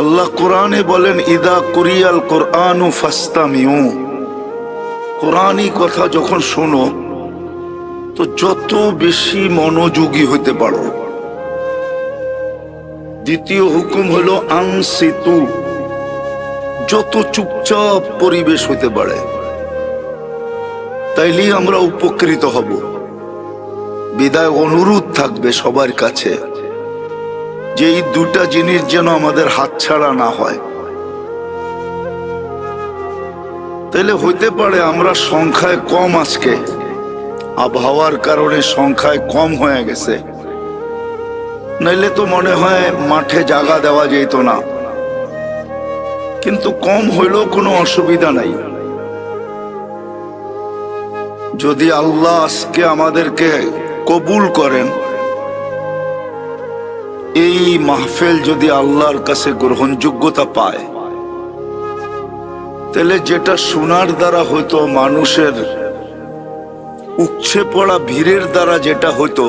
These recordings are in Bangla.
আল্লাহ কোরআনে বলেন, ইদা কুরিয়াল কোরআনু ফাস্তামিউ। কোরআনই কথা যখন শোনো, তো যত বেশি মনোযোগী হতে পারো। দ্বিতীয় হুকুম হলো, আংসিতু। যত চুপচাপ পরিবেশ হতে পারে, তাইলেই আমরা উপকৃত হব। বিদায়, অনুরোধ থাকবে সবার কাছে। যে এই দুটা জিনিস যেন আমাদের হাতছাড়া না হয়। তাহলে হইতে পারে আমরা সংখ্যায় কম আজকে। আবহাওয়ার কারণে সংখ্যায় কম হয়ে গেছে। নাইলে তো মনে হয় মাঠে জায়গা দেওয়া যেত না। কিন্তু কম হইলেও কোনো অসুবিধা নাই। যদি আল্লাহ আজকে আমাদেরকে কবুল করেন এই মাহফিল যদি আল্লাহর কাছে গ্রহণযোগ্যতা পায়, তাহলে যেটা শোনার দ্বারা হয়তো মানুষের উচ্ছে পড়া ভিড়ের দ্বারা যেটা হতো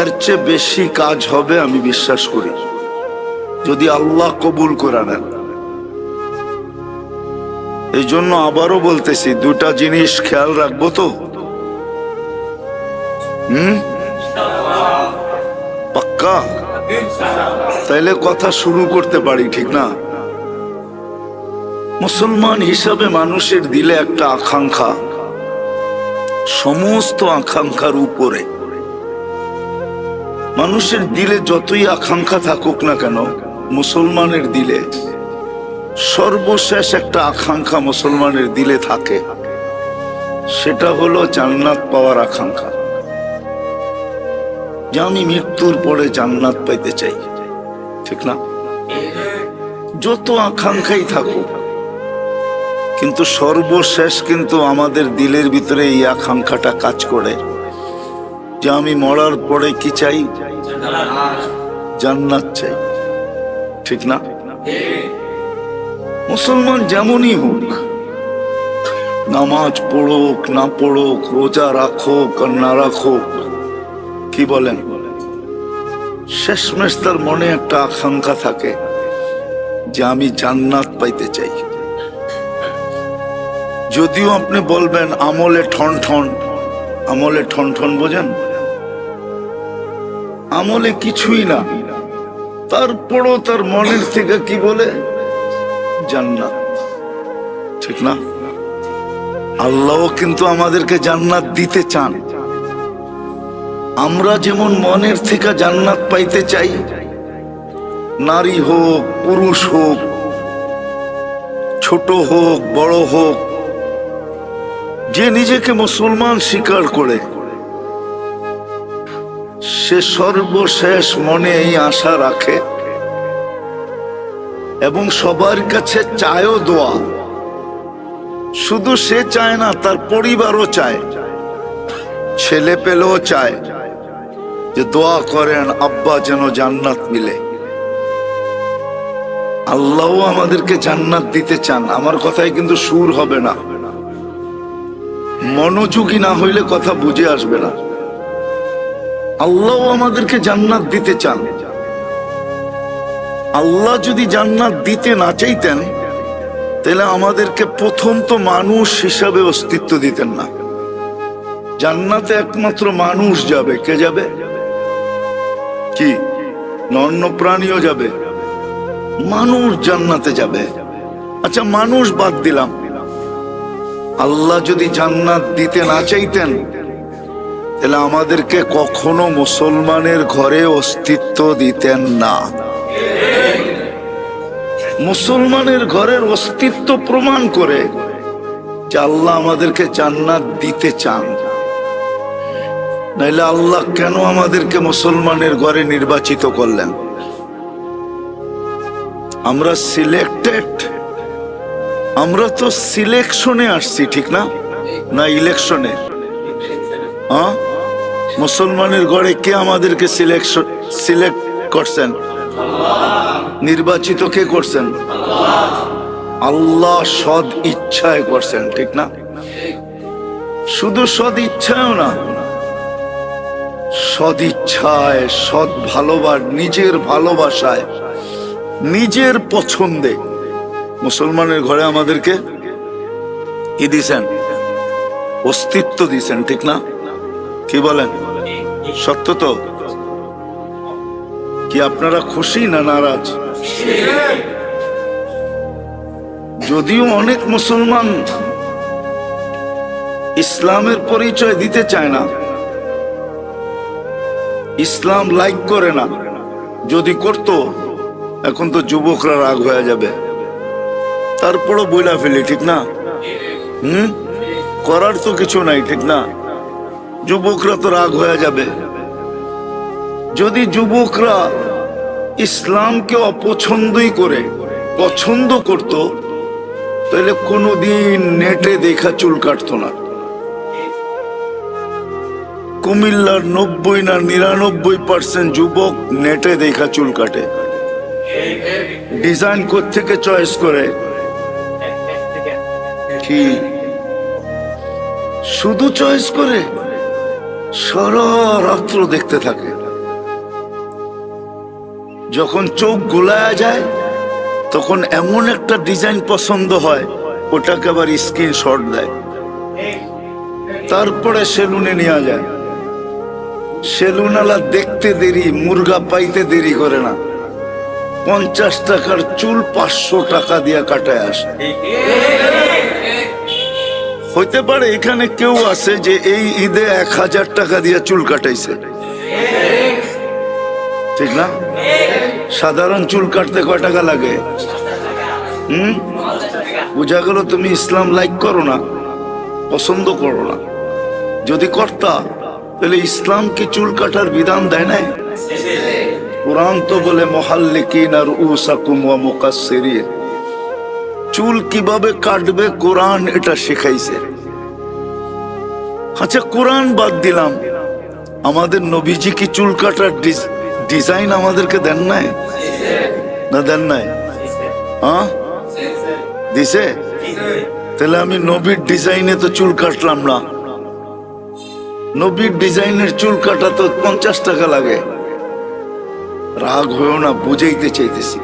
এর চেয়ে বেশি কাজ হবে আমি বিশ্বাস করি, যদি আল্লাহ কবুল করে নেন। এই জন্য আবারও বলতেছি, দুটা জিনিস খেয়াল রাখব তো। হুম? পাক্কা? তাইলে কথা শুরু করতে পারি, ঠিক না? মুসলমান হিসাবে মানুষের দিলে একটা আকাঙ্ক্ষা। সমস্ত আকাঙ্ক্ষার উপরে। মানুষের দিলে যতই আকাঙ্ক্ষা থাকুক না কেন, মুসলমানের দিলে সর্বশেষ একটা আকাঙ্ক্ষা মুসলমানের দিলে থাকে। সেটা হলো জান্নাত পাওয়ার আকাঙ্ক্ষা। যে আমি মৃত্যুর পরে জান্নাত পাইতে চাই। ঠিক না? যত আকাঙ্ক্ষাই থাকুক, কিন্তু সর্বশেষ কিন্তু আমাদের দিলের ভিতরে এই আকাঙ্ক্ষাটা কাজ করে যে আমি মরার পরে কি চাই? জান্নাত চাই। ঠিক না? মুসলমান যেমনই হোক, নামাজ পড়ুক, না পড়ুক, রোজা রাখুক আর না রাখুক কি বলেন? শেষমেশ তার মনে একটা আকাঙ্ক্ষা থাকে যে আমি জান্নাত পাইতে চাই। যদিও আপনি বলবেন, আমলে ঠন ঠন, আমলে ঠন ঠন বোঝেন? আমলে কিছুই না। তারপরও তার মনের থেকে কি বলে? জান্নাত। ঠিক না? আল্লাহ কিন্তু আমাদেরকে জান্নাত দিতে চান। আমরা যেমন মনের থেকে জান্নাত পাইতে চাই, নারী হোক, পুরুষ হোক, ছোট হোক, বড় হোক, যে নিজেকে মুসলমান স্বীকার করে, সে সর্বশেষ মনে এই আশা রাখে এবং সবার কাছে চায়ও দোয়া। শুধু সে চায় না, তার পরিবারও চায়, ছেলে পেলেও চায়। যে দোয়া করেন, আব্বা যেন জান্নাত মিলে। আল্লাহ আমাদেরকে জান্নাত দিতে চান। আমার কথায় কিন্তু সুর হবে না। মনোযোগী না হইলে কথা বুঝে আসবে না। আল্লাহ আমাদেরকে জান্নাত দিতে চান। আল্লাহ যদি জান্নাত দিতে না চাইতেন, তাহলে আমাদেরকে প্রথম তো মানুষ হিসাবে অস্তিত্ব দিতেন না। জান্নাতে একমাত্র মানুষ যাবে। কে যাবে? কি? নন্য প্রাণীও যাবে। মানুষ জান্নাতে যাবে। আচ্ছা মানুষ বাদ দিলাম। আল্লাহ যদি জান্নাত দিতে না চাইতেন, তাহলে আমাদেরকে কখনো মুসলমানের ঘরে অস্তিত্ব দিতেন না। মুসলমানের ঘরের অস্তিত্ব প্রমাণ করে যে আল্লাহ আমাদেরকে জান্নাত দিতে চান। নাইলে আল্লাহ কেন আমাদেরকে মুসলমানের ঘরে নির্বাচিত করলেন? আমরা সিলেক্টেড আমরা তো সিলেকশনে আসছি, ঠিক না? না ইলেকশনে মুসলমানের গড়ে কে আমাদেরকে সিলেকশন সিলেক্ট করছেন? নির্বাচিত কে করছেন? আল্লাহ সদ ইচ্ছায় করছেন, ঠিক না? শুধু সদ ইচ্ছাও না সদিচ্ছায় সৎ ভালোবাস নিজের ভালোবাসায়, নিজের পছন্দে। মুসলমানের ঘরে আমাদেরকে কি দিছেন? অস্তিত্ব দিছেন, ঠিক না? কি বলেন? সত্য তো? কি আপনারা খুশি না নারাজ? যদিও অনেক মুসলমান ইসলামের পরিচয় দিতে চায় না ইসলাম লাইক করে না। যদি করত, এখন তো যুবকরা রাগ হয়ে যাবে। তারপরও বইলা ফেলি, ঠিক না? হুম? করার তো কিছু নাই, ঠিক না? যুবকরা তো রাগ হয়ে যাবে। যদি যুবকরা ইসলামকে অপছন্দই করে, পছন্দ করত, তাহলে কোনোদিন নেটে দেখা চুল কাটতো না। কুমিল্লার নব্বই না নিরানব্বই পার্সেন্ট যুবক নেটে দেখা চুল কাটে। ডিজাইন থেকে চয়েস করে? কি? শুধু চয়েস করে? সারা রাত্র দেখতে থাকে। যখন চোখ গোলায়া যায়, তখন এমন একটা ডিজাইন পছন্দ হয়, ওটাকে আবার স্ক্রিনশট দেয়। তারপরে সেলুনে নেওয়া যায়। সেলুনালা দেখতে দেরি, মুরগা পাইতে দেরি করে না। পঞ্চাশ টাকার চুল পাঁচশো টাকা দিয়ে কাটায় আসে। হইতে পারে এখানে কেউ আছে যে এই ঈদে এক হাজার টাকা দিয়ে চুল কাটাইছে। ঠিক না? সাধারণ চুল কাটতে কয় টাকা লাগে? হুম? বোঝা গেল তুমি ইসলাম লাইক করো না, পছন্দ করো না। যদি করতা তাহলে ইসলাম কি চুল কাটার বিধান দেয় নাই? কোরআন তো বলে, মহাল্লিকিন আর উসাকুম চুল কীভাবে কাটবে, কোরআন এটা শেখাইছে। আচ্ছা কোরআন বাদ দিলাম। আমাদের নবীজি কি চুল কাটার ডিজ- ডিজাইন আমাদেরকে দেন নাই? না দেন নাই? হ্যাঁ? দিছে? তাহলে আমি নবীর ডিজাইনে তো চুল কাটলাম না। নবীর ডিজাইনের চুল কাটা তো পঞ্চাশ টাকা লাগে। রাগ হয়েও না, বুঝাইতে চাইতেছি।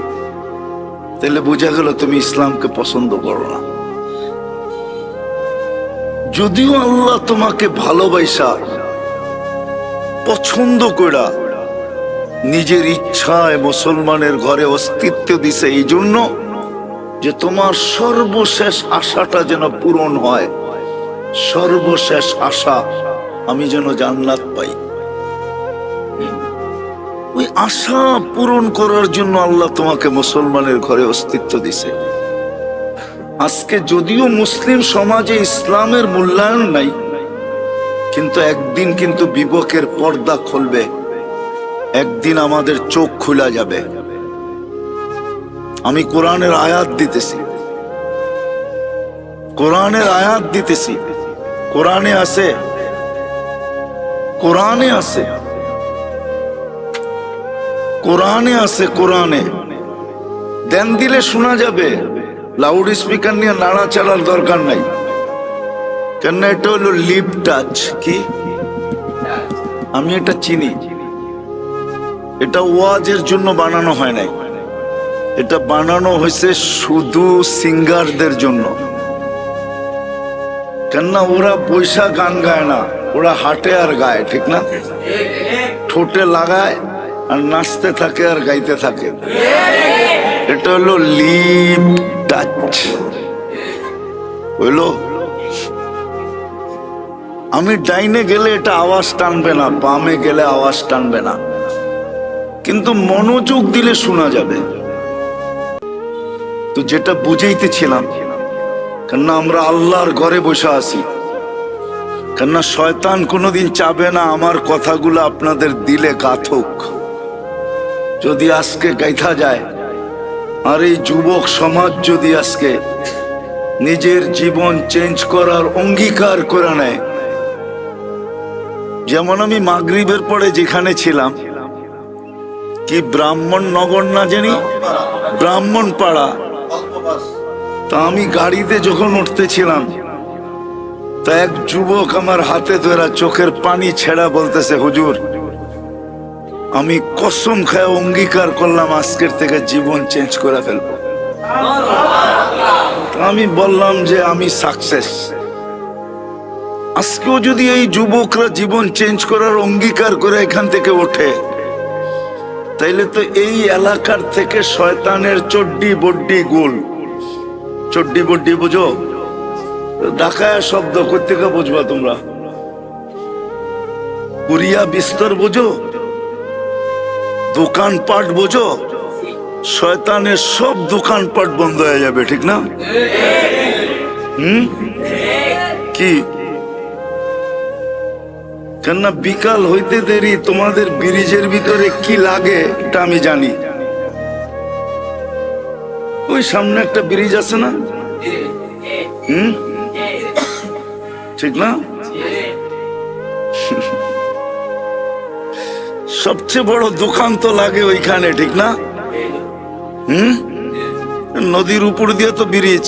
তাহলে বোঝা গেল তুমি ইসলামকে পছন্দ করো না। যদিও আল্লাহ তোমাকে ভালোবাসা, পছন্দ করা নিজের ইচ্ছায় মুসলমানের ঘরে অস্তিত্ব দিছে এই জন্য যে তোমার সর্বশেষ আশাটা যেন পূরণ হয়। সর্বশেষ আশা আমি যেন জান্নাত পাই। ওই আশা পূরণ করার জন্য আল্লাহ তোমাকে মুসলমানের ঘরে অস্তিত্ব দিছে। আজকে যদিও মুসলিম সমাজে ইসলামের মূল্যায়ন নাই, কিন্তু একদিন কিন্তু বিবেকের পর্দা খুলবে। একদিন আমাদের চোখ খোলা যাবে। আমি কোরআনের আয়াত দিতেছি। কোরআনের আয়াত দিতেছি। কোরআনে আছে কোরআনে আছে। কোরআনে আছে, কোরআনে। দেন দিলে শোনা যাবে লাউড স্পিকার নিয়ে নাড়া নাড়াচাড়ার দরকার নাই। কেন এটা হলো লিপ টাচ কি? আমি এটা চিনি। এটা ওয়াজের জন্য বানানো হয় নাই। এটা বানানো হয়েছে শুধু সিঙ্গারদের জন্য। কেননা ওরা পয়সা গান গায় না। ওরা হাটে আর গায়, ঠিক না? ঠোঁটে লাগায় আর নাচতে থাকে আর গাইতে থাকে। এটা হলো লিপ টাচ। হইল আমি ডাইনে গেলে এটা আওয়াজ টানবে না, বামে গেলে আওয়াজ টানবে না। কিন্তু মনোযোগ দিলে শোনা যাবে। তো যেটা বুঝাইতেছিলাম, কেননা আমরা আল্লাহর ঘরে বসে আছি। কেননা শয়তান কোনোদিন চাবে না আমার কথাগুলো আপনাদের দিলে গাথক যদি আজকে গাইথা যায়, আর এই যুবক সমাজ যদি আজকে নিজের জীবন চেঞ্জ করার অঙ্গীকার করে নেয়, যেমন আমি মাগরিবের পরে যেখানে ছিলাম, কি ব্রাহ্মণ নগর না জানি? ব্রাহ্মণ পাড়া তা আমি গাড়িতে যখন উঠতেছিলাম তা এক যুবক আমার হাতে ধরা চোখের পানি ছেড়া বলতেছে, হুজুর, আমি কসম খায় অঙ্গীকার করলাম, আজকের থেকে জীবন চেঞ্জ করে ফেলব। আমি বললাম যে আমি সাকসেস আজকেও যদি এই যুবকরা জীবন চেঞ্জ করার অঙ্গীকার করে এখান থেকে ওঠে, তাইলে তো এই এলাকার থেকে শয়তানের চড্ডি বড্ডি গোল। চড্ডি বড্ডি বুঝো? ঢাকায় শব্দ কোথেকে বুঝবা তোমরা? কুরিয়া বিস্তর বোঝো দোকানপাট বোঝো, শয়তানের সব দোকানপাট বন্ধ হয়ে যাবে, ঠিক না? হুম? কি? কেননা বিকাল হইতে দেরি, তোমাদের ব্রিজের ভিতরে কি লাগে এটা আমি জানি। ওই সামনে একটা ব্রিজ আছে না? হুম? ঠিক না? সবচেয়ে বড় দোকান তো লাগে ওইখানে, ঠিক না? হুম? নদীর উপর দিয়ে তো ব্রিজ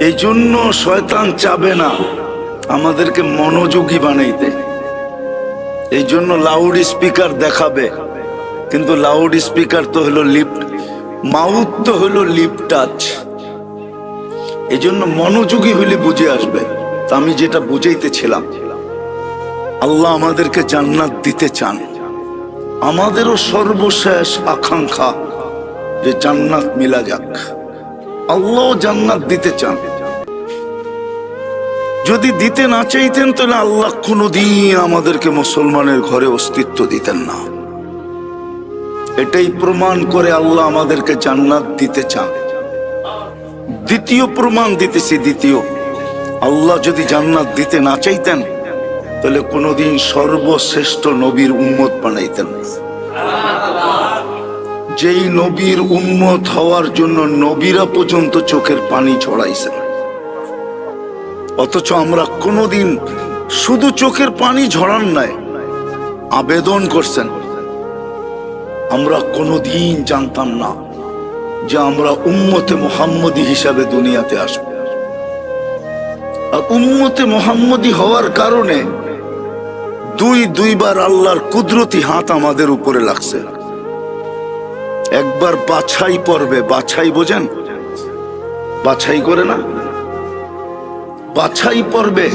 এই জন্য শয়তান চাবে না আমাদেরকে মনোযোগী বানাইতে। এই জন্য লাউড স্পিকার দেখাবে। কিন্তু লাউড স্পিকার তো হলো লিফট মাউথ তো হলো লিপ টাচ এই জন্য মনোযোগী হইলে বুঝে আসবে তা আমি যেটা বুঝাইতেছিলাম। আল্লাহ আমাদেরকে জান্নাত দিতে চান। আমাদেরও সর্বশেষ আকাঙ্ক্ষা যে জান্নাত মিলা যাক। আল্লাহ জান্নাত দিতে চান। যদি দিতে না চাইতেন তাহলে আল্লাহ কোনোদিন আমাদেরকে মুসলমানের ঘরে অস্তিত্ব দিতেন না। এটাই প্রমাণ করে আল্লাহ আমাদেরকে জান্নাত দিতে চান। দ্বিতীয় প্রমাণ দিতেছি, দ্বিতীয়। আল্লাহ যদি জান্নাত দিতে না চাইতেন, তাহলে কোনোদিন সর্বশ্রেষ্ঠ নবীর উম্মত বানাইতেন যেই নবীর উম্মত হওয়ার জন্য নবীরা পর্যন্ত চোখের পানি ছড়াইছেন অথচ আমরা কোনোদিন শুধু চোখের পানি ঝরান নাই, আবেদন করছেন। আমরা কোনোদিন জানতাম না যে আমরা উম্মতে মোহাম্মদী হিসাবে দুনিয়াতে আসব। আর উম্মতে মোহাম্মদী হওয়ার কারণে দুই দুইবার আল্লাহর কুদরতি হাত আমাদের উপরে লাগছে। একবার বাছাই পর্বে, বাছাই বোঝেন? বাছাই করে না? বাছাই পর্বে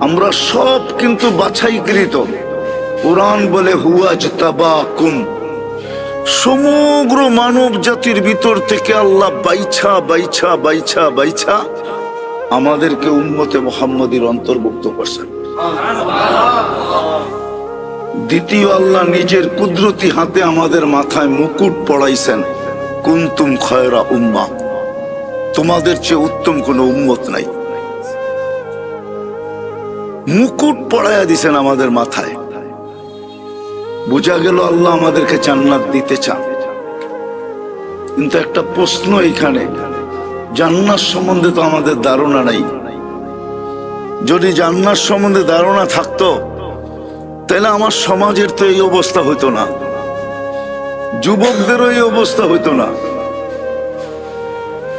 আমরা সব কিন্তু বাছাইকৃত। কোরআন বলে হুয়াজ তাবাকুম সমগ্র মানব জাতির ভিতর থেকে আল্লাহ বাইছা বাইছা বাইছা বাইছা আমাদেরকে উম্মতে মোহাম্মদীর অন্তর্ভুক্ত করছেন। দ্বিতীয় আল্লাহ নিজের কুদরতি হাতে আমাদের মাথায় মুকুট পড়াইছেন, কুন্তুম খয়রা উম্মা তোমাদের চেয়ে উত্তম কোনো উম্মত নাই। মুকুট পড়াইয়া দিছেন আমাদের মাথায়। বোঝা গেল আল্লাহ আমাদেরকে জান্নাত দিতে চান। কিন্তু একটা প্রশ্ন এখানে, জান্নাত সম্বন্ধে তো আমাদের ধারণা নাই। যদি জান্নাত সম্বন্ধে ধারণা থাকতো, তাহলে আমার সমাজের তো এই অবস্থা হইতো না। যুবকদেরও এই অবস্থা হইতো না।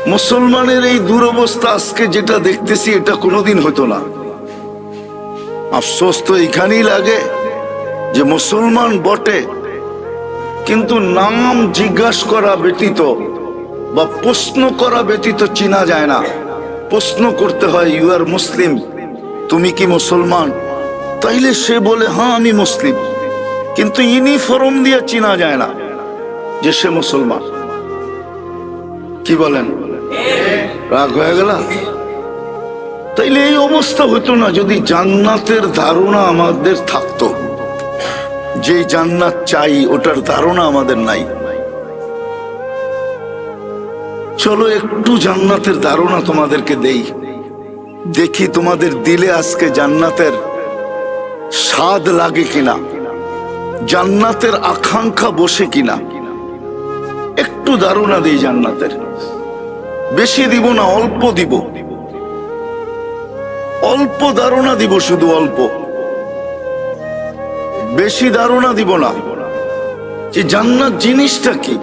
মুসলমানের এই দুরবস্থা আজকে যেটা দেখতেছি, এটা কোনোদিন হইতো না। আফসোস তো এখানেই লাগে। যে মুসলমান বটে, কিন্তু নাম জিজ্ঞাসা করা ব্যতীত বা প্রশ্ন করা ব্যতীত চিনা যায় না। প্রশ্ন করতে হয় ইউ আর মুসলিম তুমি কি মুসলমান? তাইলে সে বলে হ্যাঁ আমি মুসলিম। কিন্তু ইউনিফর্ম দিয়ে চিনা যায় না যে সে মুসলমান। কি বলেন? রাগ হয়ে গেল? তাইলে এই অবস্থা হতো না যদি জান্নাতের ধারণা আমাদের থাকতো। যে জান্নাত চাই, ওটার ধারণা আমাদের নাই। চলো একটু জান্নাতের ধারণা তোমাদেরকে দেই। দেখি তোমাদের দিলে আজকে জান্নাতের স্বাদ লাগে কিনা, জান্নাতের আকাঙ্ক্ষা বসে কিনা। একটু ধারণা দিই জান্নাতের। বেশি দিব না, অল্প দিব। অল্প ধারণা দিব, শুধু অল্প। বেশি ধারণা দিব না যে জান্নাত জিনিসটা কি?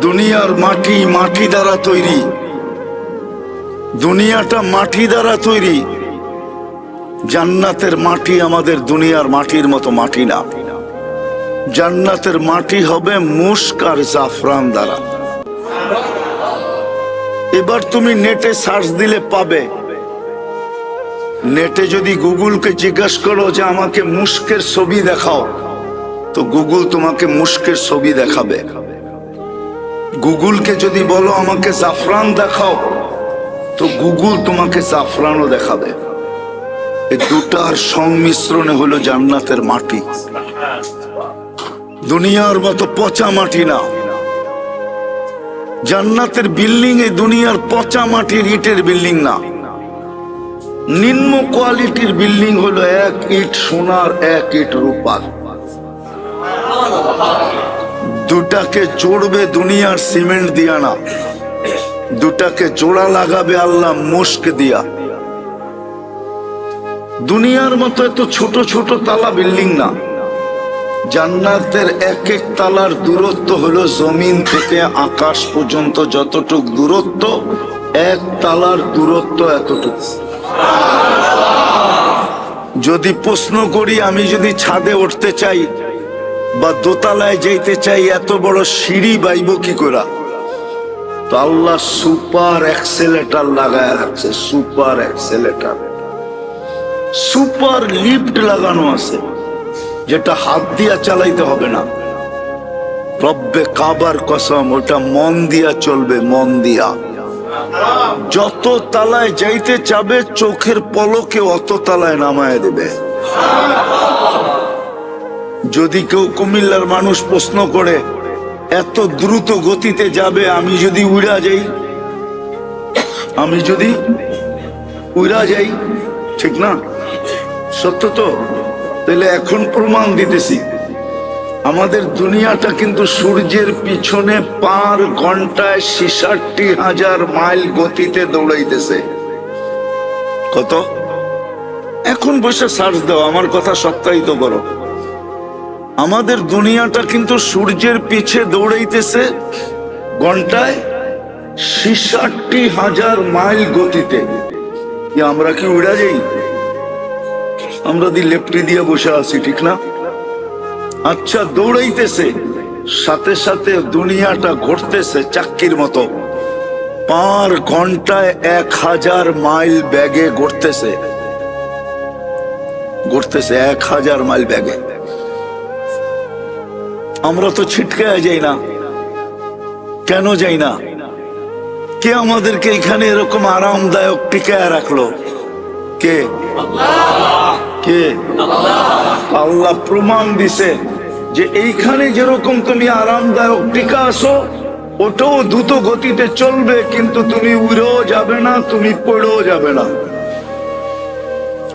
দুনিয়ার মাটি মাটি দ্বারা তৈরি। দুনিয়াটা মাটি দ্বারা তৈরি। জান্নাতের মাটি আমাদের দুনিয়ার মাটির মতো মাটি না। জান্নাতের মাটি হবে মুস্ক আর জাফরান দ্বারা। এবার তুমি নেটে সার্চ দিলে পাবে নেটে যদি গুগলকে জিজ্ঞাসা করো যে আমাকে মুস্কের ছবি দেখাও, তো গুগল তোমাকে মুস্কের ছবি দেখাবে। গুগলকে যদি বলো আমাকে জাফরান দেখাও, তো গুগল তোমাকে জাফরানও দেখাবে। এই দুটার সংমিশ্রণে হলো জান্নাতের মাটি। দুনিয়ার মতো পচা মাটি না। জান্নাতের বিল্ডিং এই দুনিয়ার পচা মাটির ইটের বিল্ডিং না। নিম্ন কোয়ালিটির বিল্ডিং হলো এক ইট সোনার, এক ইট রূপার। দুটাকে জোড়বে দুনিয়ার সিমেন্ট দিয়া না। দুটাকে জোড়া লাগাবে আল্লাহ মুস্ক দিয়া। দুনিয়ার মতো এত ছোট ছোট তালা বিল্ডিং না। জান্নাতের এক এক তালার দূরত্ব হলো জমিন থেকে আকাশ পর্যন্ত যতটুক দূরত্ব, এক তালার দূরত্ব এতটুকু। যদি প্রশ্ন করি, আমি যদি ছাদে উঠতে চাই বা দোতলায় যাইতে চাই, এত বড় সিঁড়ি বাইব কি করা? তো আল্লাহ সুপার এক্সেলেটার লাগায় রাখছে, সুপার এক্সেলেটার সুপার লিফট লাগানো আছে, যেটা হাত দিয়া চালাইতে হবে না। রব্বে কাবার কসম, ওটা মন দিয়া চলবে, মন দিয়া। যত তালায় যাইতে চাবে, চোখের পলকে অত তালায় নামায় দেবে। যদি কেউ কুমিল্লার মানুষ প্রশ্ন করে, এত দ্রুত গতিতে যাবে, আমি যদি উড়া যাই? আমি যদি উড়া যাই, ঠিক না? সত্য তো? তাহলে এখন প্রমাণ দিতেছি। আমাদের দুনিয়াটা কিন্তু সূর্যের পিছনে পার ঘন্টায় ছিষট্টি হাজার মাইল গতিতে দৌড়াইতেছে। কত? এখন বসে সার্চ দাও, আমার কথা সপ্তাহিত করো। আমাদের দুনিয়াটা কিন্তু সূর্যের পিছে দৌড়াইতেছে ঘন্টায় ছিষট্টি হাজার মাইল গতিতে। আমরা কি উড়া যাই? আমরা দি লেপটি দিয়ে বসে আছি, ঠিক না? আচ্ছা দৌড়াইতেছে। সাথে সাথে দুনিয়াটা ঘটতেছে চাক্কির মতো। পার ঘন্টায় এক হাজার মাইল ব্যাগে ঘটতেছে ঘটতেছে এক হাজার মাইল ব্যাগে। আমরা তো ছিটকে যাই না। কেন যাই না? কে আমাদেরকে এখানে এরকম আরামদায়ক টিকায় রাখল? কে? কে? আল্লাহ প্রমাণ দিছে। যে এইখানে যেরকম তুমি আরামদায়ক টিকা আসো ওটাও দ্রুত গতিতে চলবে, কিন্তু তুমি উড়েও যাবে না, তুমি পড়েও যাবে না।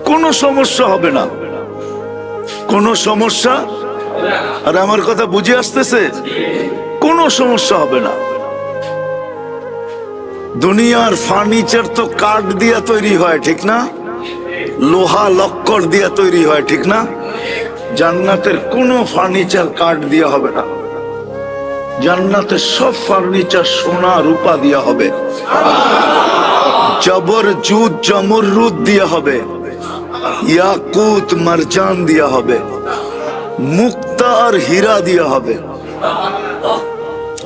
কোনো সমস্যা হবে না। কোনো সমস্যা? আর আমার কথা বুঝে আসতেছে? কোনো সমস্যা হবে না। দুনিয়ার ফার্নিচার তো কাঠ দিয়ে তৈরি হয়, ঠিক না? লোহা লক্কর দিয়ে তৈরি হয়, ঠিক না? জান্নাতের কোনো ফার্নিচার কাঠ দিয়ে হবে না। জান্নাতের সব ফার্নিচার সোনা, রূপা দিয়ে হবে। জবর জুদ জমরুদ দিয়ে হবে। ইয়াকুত, মারজান দিয়া হবে। মুক্তা আর হীরা দিয়া হবে।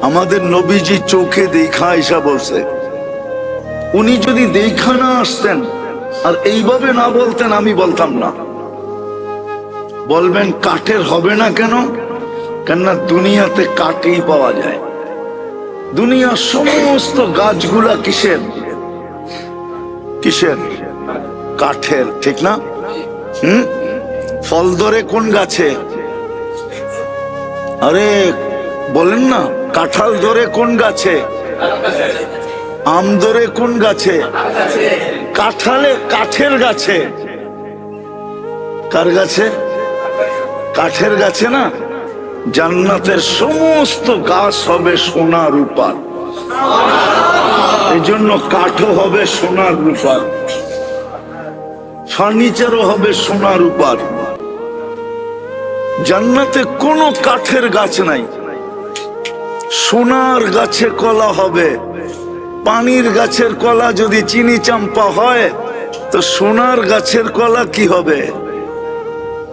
আমাদের নবীজি চোখে দেখা এসা বলছে, উনি যদি দেখা না আসতেন, আর এইভাবে না বলতেন, আমি বলতাম না। বলবেন কাঠের হবে না কেন? কেননা দুনিয়াতে কাঠই পাওয়া যায়। দুনিয়ার সমস্ত গাছগুলা কিসের? কিসের? কাঠের, ঠিক না? হুম? ফল ধরে কোন গাছে? আরে, বলেন না, কাঁঠাল ধরে কোন গাছে? আম ধরে কোন গাছে? কাঁঠালে কাঠের গাছে। কার গাছে? কাঠের গাছে না, জান্নাতের সমস্ত গাছ হবে সোনা রূপার। এই জন্য কাঠও হবে সোনার রূপার। ফার্নিচারও হবে সোনা রূপার। জান্নাতে কোনো কাঠের গাছ নাই। সোনার গাছে কলা হবে। পানির গাছের কলা যদি চিনি চাম্পা হয়, তো সোনার গাছের কলা কি হবে?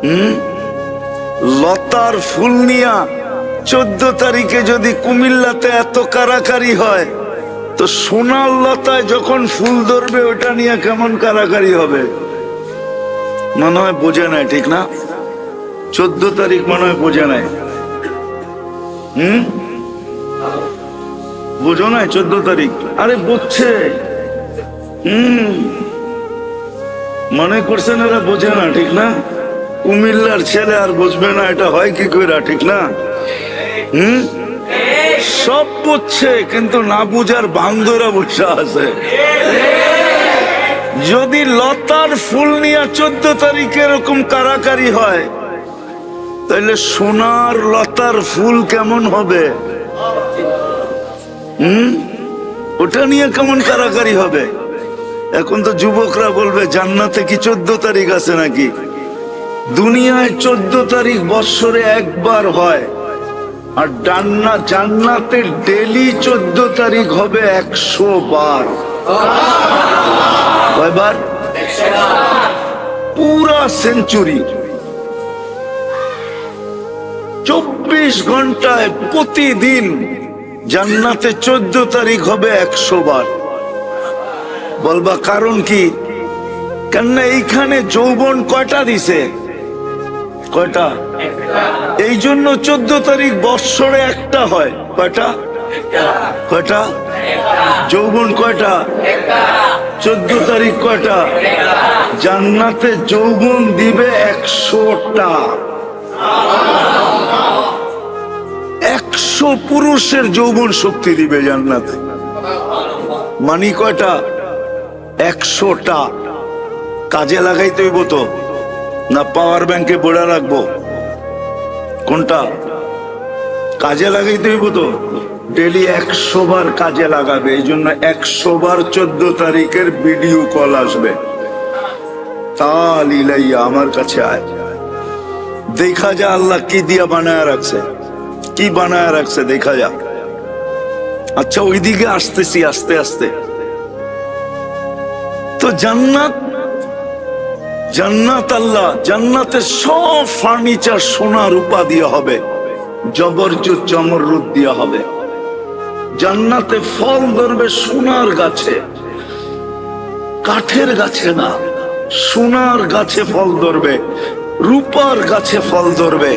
হুম? লতার ফুল নিয়া চোদ্দ তারিখে যদি কুমিল্লাতে এত কারাকারি হয়, তো সোনার লতায় যখন ফুল ধরবে, ওটা নিয়ে কেমন কারাকারি হবে? মনে হয় বোঝে নাই, ঠিক না? চোদ্দ তারিখ মনে হয় বোঝে নাই। হম? বোঝো নাই চোদ্দ তারিখ? আরে বুঝছে। হম। মনে করছেন এরা বোঝে না, ঠিক না? কুমিল্লার ছেলে আর বুঝবে না এটা হয় কি কইরা, ঠিক না? হুম? সব বুঝছে, কিন্তু না বুঝার বান্ধরা বসে আছে। যদি লতার ফুল নিয়ে চোদ্দ তারিখে এরকম কারাকারি হয় তাহলে সোনার লতার ফুল কেমন হবে? হুম? ওটা নিয়ে কেমন কারাকারি হবে? এখন তো যুবকরা বলবে, জান্নাতে কি চোদ্দ তারিখ আছে নাকি? দুনিয়ায় চোদ্দ তারিখ বৎসরে একবার হয়। আর ডান্না জান্নাতের ডেলি চোদ্দ তারিখ হবে একশো বার। কয়বার? পুরা সেঞ্চুরি। চব্বিশ ঘন্টায় প্রতিদিন জান্নাতে চোদ্দ তারিখ হবে একশো বার। বলবা কারণ কি? কেননা এইখানে যৌবন কয়টা দিছে? কয়টা? এই জন্য চোদ্দ তারিখ বৎসরে একটা হয়। কয়টা? কয়টা? যৌবন কয়টা? চোদ্দ তারিখ কয়টা? জান্নাতে যৌবন দিবে একশোটা। একশো পুরুষের যৌবন শক্তি দিবে জান্নাতে। মানি কয়টা? একশোটা। কাজে লাগাইতে হইব তো। না পাওয়ার ব্যাংকে বোড়া রাখব। কোনটা? কাজে লাগাইতে হইব তো। ডেলি একশো বার কাজে লাগাবে এই জন্য একশো বার চোদ্দ তারিখের ভিডিও কল আসবে। তাল ইলাইয়া, আমার কাছে আয়। দেখা যা আল্লাহ কি দিয়া বানায় রাখছে। কি বানায় রাখছে, দেখা যা। আচ্ছা ওইদিকে আসতেছি, আস্তে আস্তে। তো জান্নাত জান্নাত আল্লাহ জান্নাতে সব ফার্নিচার সোনা রূপা দিয়ে হবে জবরজুত জমরুদ দিয়ে হবে। জান্নাতে ফল ধরবে সোনার গাছে, কাঠের গাছে না, সোনার গাছে ফল ধরবে, রূপার গাছে ফল ধরবে।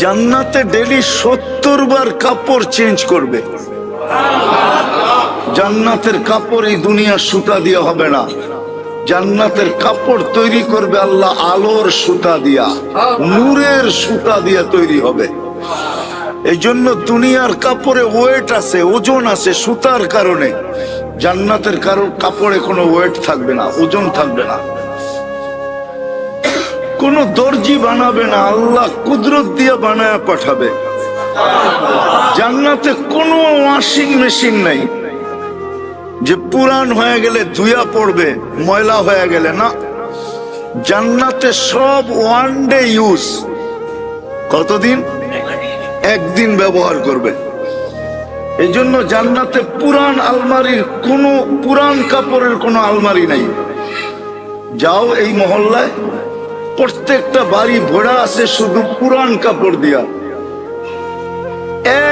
জান্নাতে ডেলি সত্তর বার কাপড় চেঞ্জ করবে। জান্নাতের কাপড় এই দুনিয়ার সুতা দিয়ে হবে না। জান্নাতের কাপড় তৈরি করবে আল্লাহ আলোর সুতা দিয়া, নূরের সুতা দিয়া তৈরি হবে। এই জন্য দুনিয়ার কাপড়ে ওয়েট আছে, ওজন আছে সুতার কারণে। জান্নাতের কারও কাপড়ে কোনো ওয়েট থাকবে না, ওজন থাকবে না। কোন দর্জি বানাবে না, আল্লাহ কুদরত দিয়ে বানায় পাঠাবে। জান্নাতে কোনো ওয়াশিং মেশিন নাই। যে পুরান হয়ে গেলে ধুয়া পড়বে, ময়লা হয়ে গেলে না। জান্নাতে সব ওয়ান ডে ইউজ কতদিন? একদিন ব্যবহার করবে। এই জন্য জান্নাতে পুরান আলমারির কোনো পুরান কাপড়ের কোনো আলমারি নাই। যাও এই মহল্লায়, প্রত্যেকটা বাড়ি ভরা আছে শুধু পুরান কাপড় দিয়া।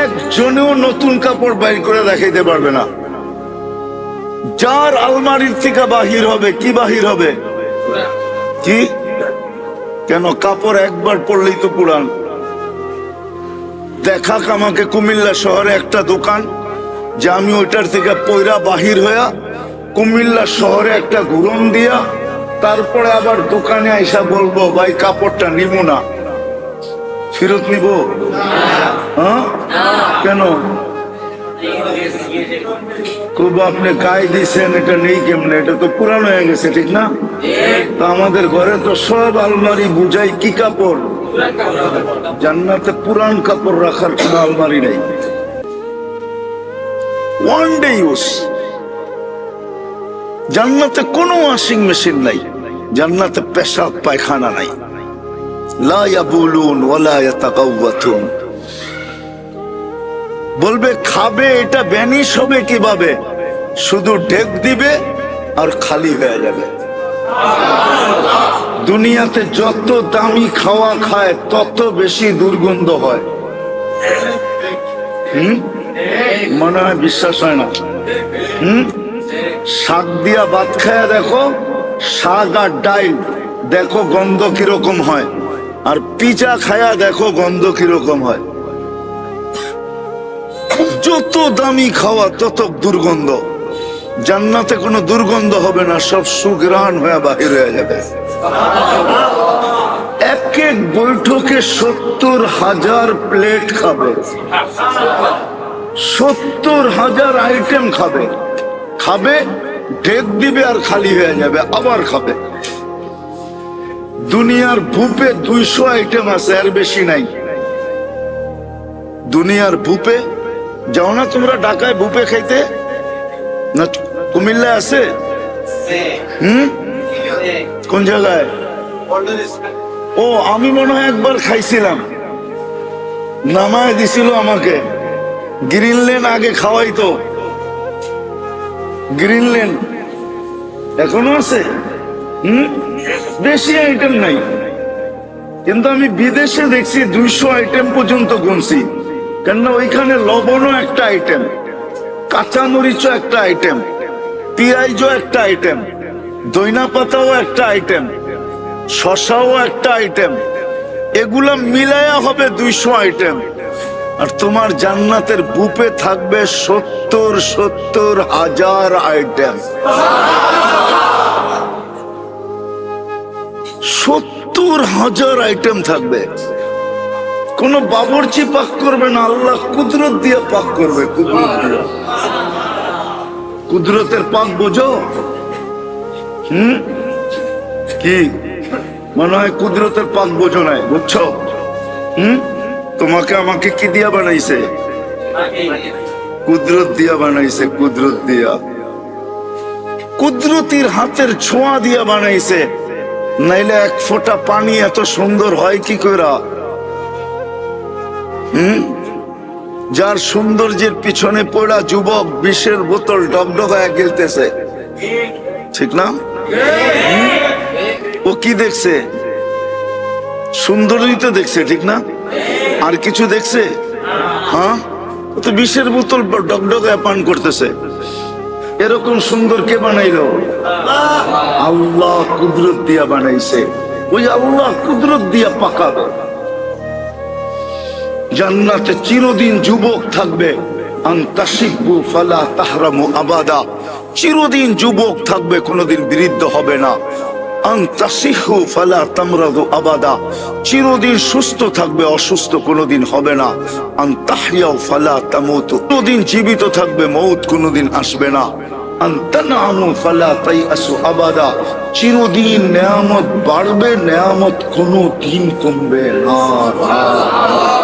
একজনেও নতুন কাপড় বাইর করে দেখাইতে পারবে না। যার আলমারির থেকে বাহির হবে কি বাহির হবে? কি? কেন? কাপড় একবার পরলেই তো পুরান। দেখাক আমাকে কুমিল্লা শহরে একটা দোকান যে আমি ওইটার থেকে পয়রা বাহির হইয়া কুমিল্লা শহরে একটা ঘুরন দিয়া তারপরে আবার দোকানে আইসা বলব ভাই কাপড়টা নিব না। ফেরত নিব? হ্যাঁ? কেন? খুব আপনি গায়ে দিয়েছেন এটা নেই কেমনে? এটা তো পুরানো হয়ে গেছে, ঠিক না? তো আমাদের ঘরে তো সব আলমারি বুঝাই কি কাপড়? জান্নাতে পুরান কাপড় রাখার কোন আলমারি নেই। ওয়ান ডে ইউজ জান্নাতে কোনো ওয়াশিং মেশিন নাই। জান্নাতে পেশাব, পায়খানা নাই। লা ইয়াবুলুন ওয়ালা ইয়াতাকাওয়াতুন। বলবে, খাবে, এটা ব্যানিশ হবে কীভাবে? শুধু ঢেক দিবে আর খালি হয়ে যাবে। দুনিয়াতে যত দামি খাওয়া খায়, তত বেশি দুর্গন্ধ হয়। হুম? মনে হয় বিশ্বাস হয় না। হুম? শাক দিয়া ভাত খায়া দেখো, শাক আর ডাইল, দেখো গন্ধ কীরকম হয়। আর পিজা খায়া দেখো গন্ধ কীরকম হয়। যত দামি খাওয়া, তত দুর্গন্ধ। জান্নাতে কোনো দুর্গন্ধ হবে না, সব সুগ্রাণ হয়ে বাহির হয়ে যাবে। এক এক বৈঠকে সত্তর হাজার প্লেট খাবে। সত্তর হাজার আইটেম খাবে। খাবে ঢেক দিবে আর খালি হয়ে যাবে, আবার খাবে। দুনিয়ার ভূপে দুইশো আইটেম আছে আর বেশি নাই। দুনিয়ার ভূপে যাও না তোমরা ঢাকায় ভূপে খাইতে? না কুমিল্লা আছে? হুম? কোন জায়গায়? ও, আমি মনে হয় একবার খাইছিলাম। নামায় দিছিল আমাকে। গ্রিনল্যান্ড আগে খাওয়াইতো। গ্রিনল্যান্ড এখনও আছে? হুম? বেশি আইটেম নাই। কিন্তু আমি বিদেশে দেখছি দুইশো আইটেম পর্যন্ত গুনছি। কেননা ওইখানে লবণও একটা আইটেম কাঁচা মরিচও একটা আইটেম পিঁয়াজও একটা আইটেম দইনা পাতাও একটা আইটেম শশাও একটা আইটেম এগুলা মিলায়া হবে দুইশো আইটেম আর তোমার জান্নাতের বুপে থাকবে সত্তর সত্তর হাজার আইটেম সত্তর হাজার আইটেম থাকবে। কোন বাবরচি পাক করবে না, আল্লাহ কুদরত দিয়ে পাক করবে, কুদরত দিয়ে। কুদরতের পাক বোঝো? হুম? কি? মনে হয় কুদরতের পাক বোঝো নাই, বুঝছ? হুম? তোমাকে আমাকে কি দিয়া বানাইছে? কুদরত দিয়া বানাইছে, কুদরত দিয়া। কুদরতির হাতের ছোঁয়া দিয়া বানাইছে। নাইলে এক ফোঁটা পানি এত সুন্দর হয় কি কইরা? হুম? যার সৌন্দর্যের পিছনে পড়া যুবক বিষের বোতল ডগডগায় গেলতেছে। ঠিক না? ও কি দেখছে? সুন্দরই তো দেখছে, ঠিক না? আর কিছু দেখছে? হ্যাঁ? ও তো বিষের বোতল ডগডগায় পান করতেছে। এরকম সুন্দর কে বানাইলো? আল্লাহ কুদরত দিয়া বানাইছে। ওই আল্লাহ কুদরত দিয়া পাকাবে জান্নাতে চিরদিন যুবক থাকবে। আবাদা। চিরদিন যুবক থাকবে, কোনোদিন বৃদ্ধ হবে না। আন্তাসিহু আবাদা। চিরদিন সুস্থ থাকবে, অসুস্থ কোনোদিন হবে না। ফালা জীবিত থাকবে কোনোদিন আসবে না। আবাদা। চিরদিন নেয়ামত বাড়বে, নেয়ামত কোনো দিন কমবে না।